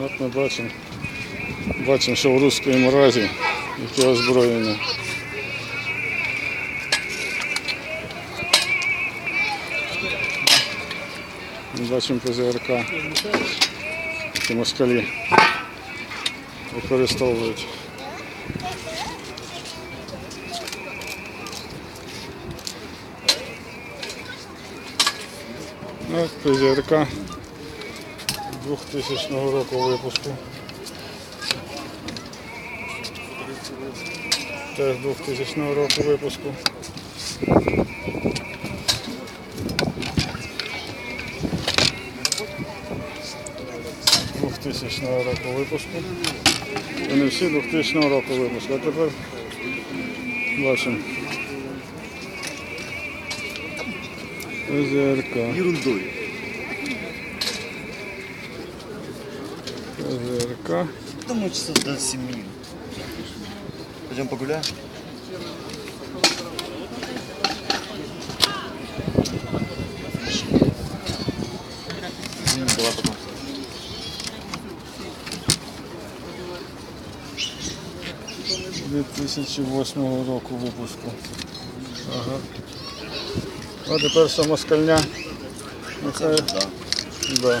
От ми бачимо. Бачимо, що в руської мразі яке озброєння. Ми Бачимо ПЗРК, які москалі використовують. Ну, ПЗРК 2000 року випуску. Теж 2000 року випуску. Двохтисячного року випуску. Вони всі 2000 року випуску. А тепер бачимо. ПЗРК. Ерундой. ПЗРК. Думаю, часов до 7. Пойдем погуляем? Давай потом. – 2008 року випуску. Ага. А тепер самоскальня. Нехай. Да. Да.